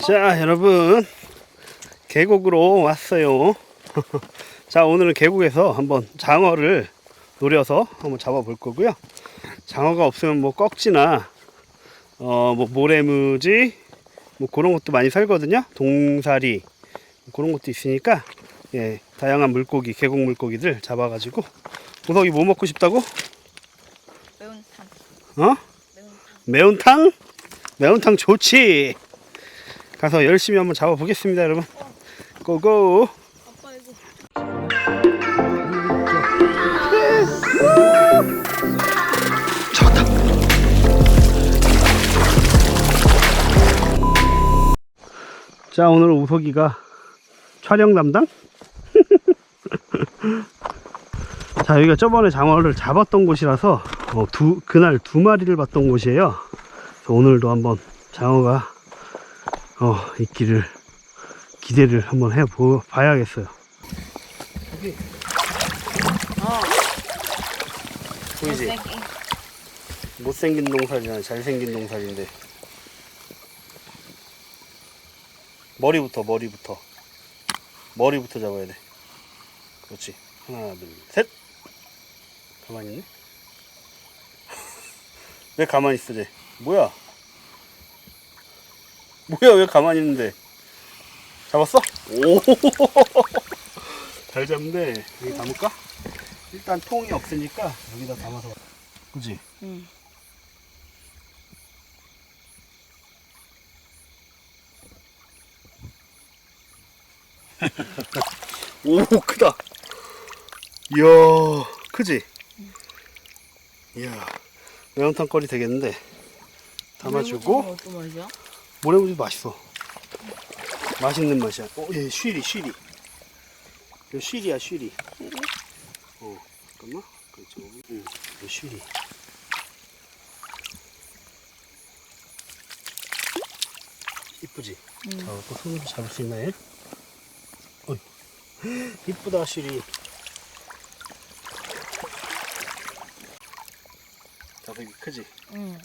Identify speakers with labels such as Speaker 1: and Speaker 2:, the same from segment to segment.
Speaker 1: 자 여러분. 계곡으로 왔어요. 자 오늘은 계곡에서 한번 장어를 노려서 한번 잡아 볼 거고요. 장어가 없으면 뭐 꺽지나 어 뭐 모래무지 뭐 그런 것도 많이 살거든요. 동사리 그런 것도 있으니까 예 다양한 물고기 계곡 물고기들 잡아 가지고. 보석이 뭐 먹고 싶다고?
Speaker 2: 매운탕.
Speaker 1: 어?
Speaker 2: 매운탕.
Speaker 1: 매운탕? 매운탕 좋지 가서 열심히 한번 잡아보겠습니다 여러분. 고고! 자 오늘 우석이가 촬영 담당? 자 여기가 저번에 장어를 잡았던 곳이라서 어, 두, 그날 두 마리를 봤던 곳이에요. 오늘도 한번 장어가 어, 있기를 기대를 한번 해보 봐야겠어요. 보이지?
Speaker 2: 못생긴.
Speaker 1: 못생긴 농살이나 잘생긴 농살인데. 머리부터 머리부터. 머리부터 잡아야 돼. 그렇지. 하나 둘 셋! 가만히 있네 왜 가만히 있어 쟤 뭐야 뭐야 왜 가만히 있는데 잡았어? 오잘 잡는데 여기 담을까? 일단 통이 없으니까 여기다 담아서 그지?
Speaker 2: 응.
Speaker 1: 오 크다 이야 크지 이야 매운탕 거리 되겠는데 담아주고? 모래무지 맛있어 맛있는 맛이야 어얘 쉬리 쉬리 이거 쉬리야 쉬리 어 잠깐만 그렇죠 응 이거 쉬리 이쁘지
Speaker 2: 응.
Speaker 1: 자, 또 손으로 잡을 수 있나 얘? 어이 이쁘다 쉬리 자석이 크지?
Speaker 2: 응.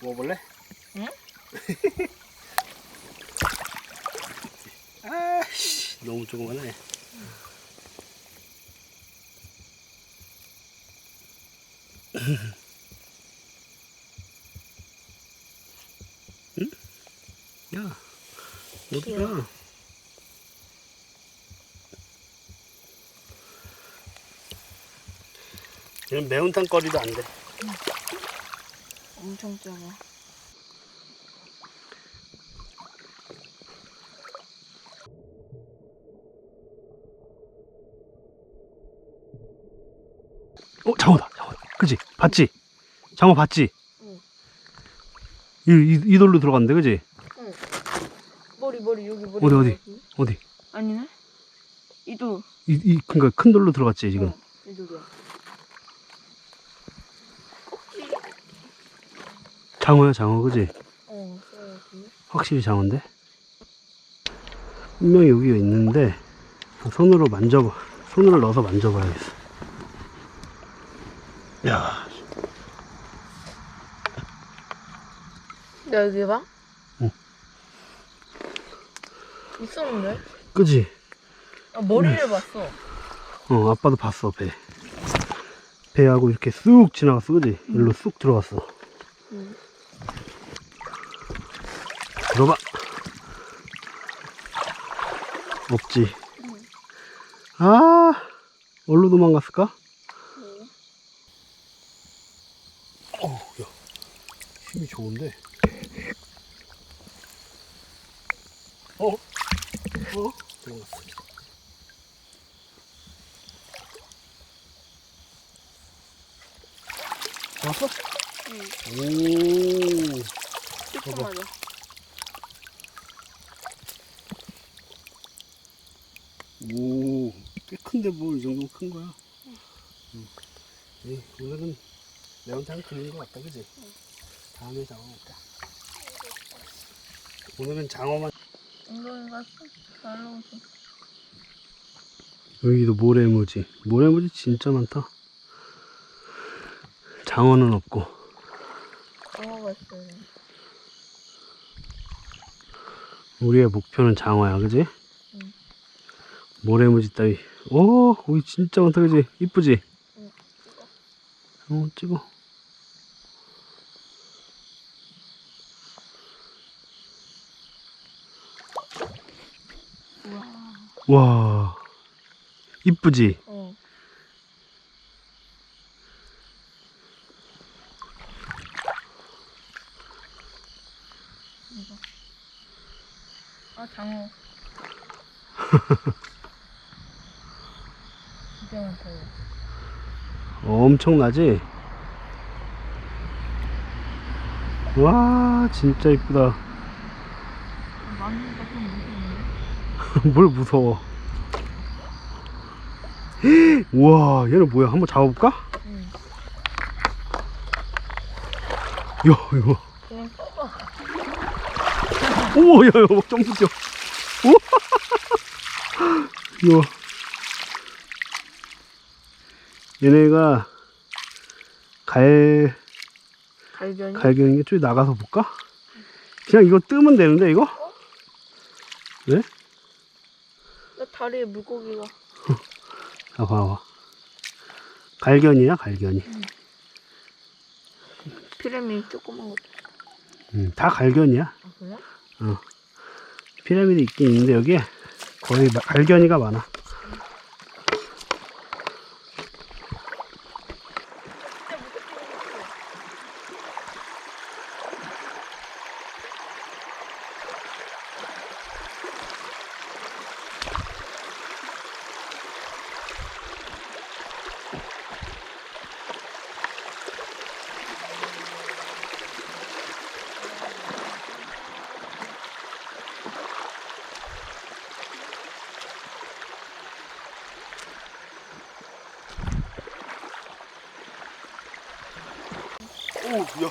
Speaker 1: 먹어볼래?
Speaker 2: 응?
Speaker 1: 아씨 너무 조그만해 응? 야 어디가 얘는 매운탕 거리도 안돼
Speaker 2: 엄청 작아.
Speaker 1: 어 장어다 장어 그지 봤지 장어 봤지
Speaker 2: 응.
Speaker 1: 이, 이, 이 돌로 들어갔는데 그지
Speaker 2: 응. 머리 머리 여기 머리.
Speaker 1: 어디, 어디? 어디
Speaker 2: 아니네. 이도.
Speaker 1: 이, 이 그니까 큰 돌로 들어갔지 지금
Speaker 2: 어, 이도야. 꼭지.
Speaker 1: 장어야 장어 그지
Speaker 2: 어. 써야지.
Speaker 1: 확실히 장어인데 분명히 여기 있는데 손으로 만져봐 손으로 넣어서 만져봐야겠어 야
Speaker 2: 야 여기 봐.
Speaker 1: 응.
Speaker 2: 있었는데?
Speaker 1: 그지
Speaker 2: 아 머리를 봤어.
Speaker 1: 어 아빠도 봤어 배 배하고 이렇게 쑥 지나갔어 그지 일로 쑥 들어갔어
Speaker 2: 응.
Speaker 1: 들어봐 없지 아 어디로 도망갔을까 어야 힘이 좋은데 어? 어? 도망갔어 잡았어?
Speaker 2: 응.
Speaker 1: 오
Speaker 2: 조금하자.
Speaker 1: 오, 꽤 큰데 뭐 이 정도면 큰 거야. 응. 예, 오늘은 매운탕 그린 것 같다, 그지? 다음에 장어 먹자. 오늘은 장어만.
Speaker 2: 엉덩이가 잘 나오지.
Speaker 1: 여기도 모래무지. 모래무지 진짜 많다. 장어는 없고.
Speaker 2: 장어가 있어야 돼.
Speaker 1: 우리의 목표는 장어야, 그지?
Speaker 2: 응.
Speaker 1: 모래무지 따위. 오, 거기 진짜 많다, 그지? 이쁘지?
Speaker 2: 응,
Speaker 1: 어, 찍어.
Speaker 2: 와.
Speaker 1: 와, 이쁘지?
Speaker 2: 어. 이거. 아 장어. 진짜 많다.
Speaker 1: 엄청나지? 와, 진짜 이쁘다.
Speaker 2: 만지니까 좀 무서운데?
Speaker 1: 뭘 무서워. 우와, 얘는 뭐야? 한번 잡아볼까?
Speaker 2: 응.
Speaker 1: 야, 이거. 오, 야, 야, 막 점프 뛰어. 우와. 이거. 얘네가 갈,
Speaker 2: 갈견이?
Speaker 1: 갈견이 좀 나가서 볼까? 그냥 이거 뜨면 되는데, 이거? 네?
Speaker 2: 나 다리에 물고기가.
Speaker 1: 아, 봐봐. 갈견이야, 갈견이.
Speaker 2: 피라미 조그만 거.
Speaker 1: 음, 다 갈견이야.
Speaker 2: 아 그래?
Speaker 1: 피라미드 있긴 있는데, 여기에 거의 마- 갈견이가 많아. 오, 야,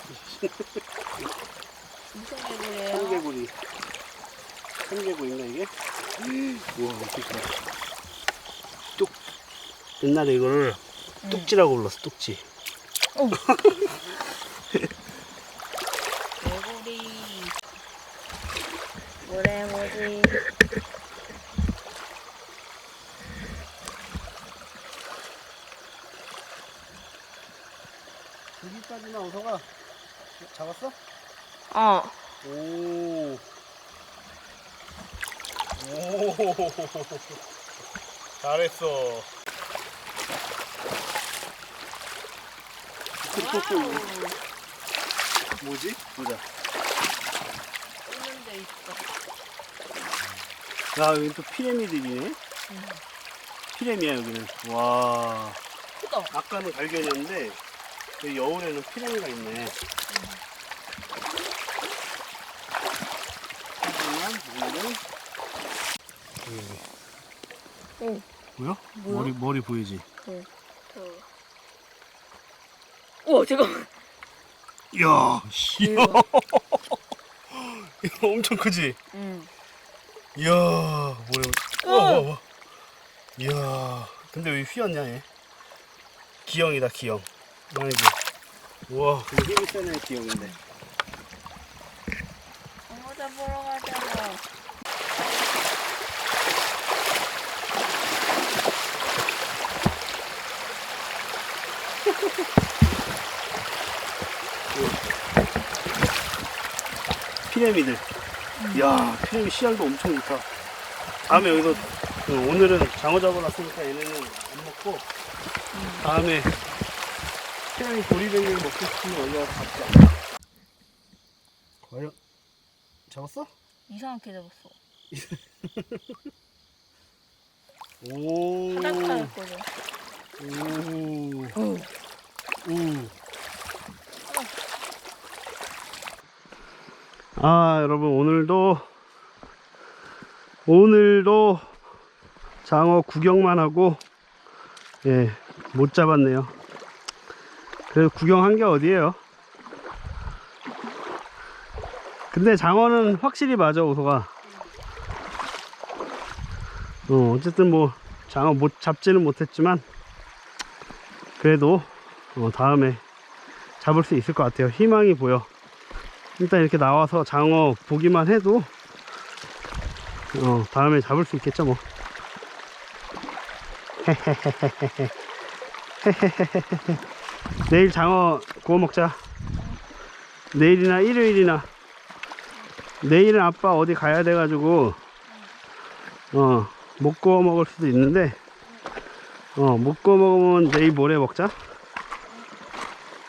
Speaker 2: 무슨 개구리예요?
Speaker 1: 청개구리. 청개구리인가, 이게? 우와, 이렇게. 뚝. 옛날에 이거를
Speaker 2: 응.
Speaker 1: 뚝지라고 불렀어, 뚝지.
Speaker 2: 어. 개구리. 모래모지.
Speaker 1: 여기까지만 어서가 잡았어?
Speaker 2: 어.
Speaker 1: 오. 오. 잘했어. 뭐지? 보자.
Speaker 2: 있는데 있어.
Speaker 1: 야, 여기 또 피라미드이네. 피라미야, 여기는. 와.
Speaker 2: 크다.
Speaker 1: 아까는 갈견이었는데, 여기 여울에는 피라미가 있네. 오늘은.
Speaker 2: 오.
Speaker 1: 뭐야?
Speaker 2: 뭐야?
Speaker 1: 머리, 머리 보이지?
Speaker 2: 저. 오 잠깐만.
Speaker 1: 이야, 씨.
Speaker 2: 대박.
Speaker 1: 이거 엄청 크지?
Speaker 2: 응.
Speaker 1: 이야, 뭐야.
Speaker 2: 어.
Speaker 1: 와, 와, 와. 이야, 근데 왜 휘었냐, 얘? 기형이다, 기형. 아이고. 우와, 힘이 세네, 기형인데.
Speaker 2: 장어 잡으러 가자.
Speaker 1: 피라미드. 이야, 피라미드 씨알도 엄청 좋다. 다음에 여기서, 어, 오늘은 장어 잡으러 왔으니까 얘네는 안 먹고, 다음에 피라미드 도리뱅이를 먹고 싶으면 여기 와서 잡자. 과연, 잡았어?
Speaker 2: 이상하게 잡았어.
Speaker 1: 오. 오.
Speaker 2: 오.
Speaker 1: 오. 아, 여러분, 오늘도, 오늘도 장어 구경만 하고, 예, 못 잡았네요. 그래도 구경한 게 어디예요? 근데 장어는 확실히 맞아, 오소가. 어, 어쨌든 뭐, 장어 못 잡지는 못했지만, 그래도, 어, 다음에 잡을 수 있을 것 같아요. 희망이 보여. 일단 이렇게 나와서 장어 보기만 해도 어, 다음에 잡을 수 있겠죠, 뭐. 내일 장어 구워 먹자. 내일이나 일요일이나. 내일은 아빠 어디 가야 돼가지고, 어, 못 구워 먹을 수도 있는데, 어, 못 구워 먹으면 내일 모레 먹자.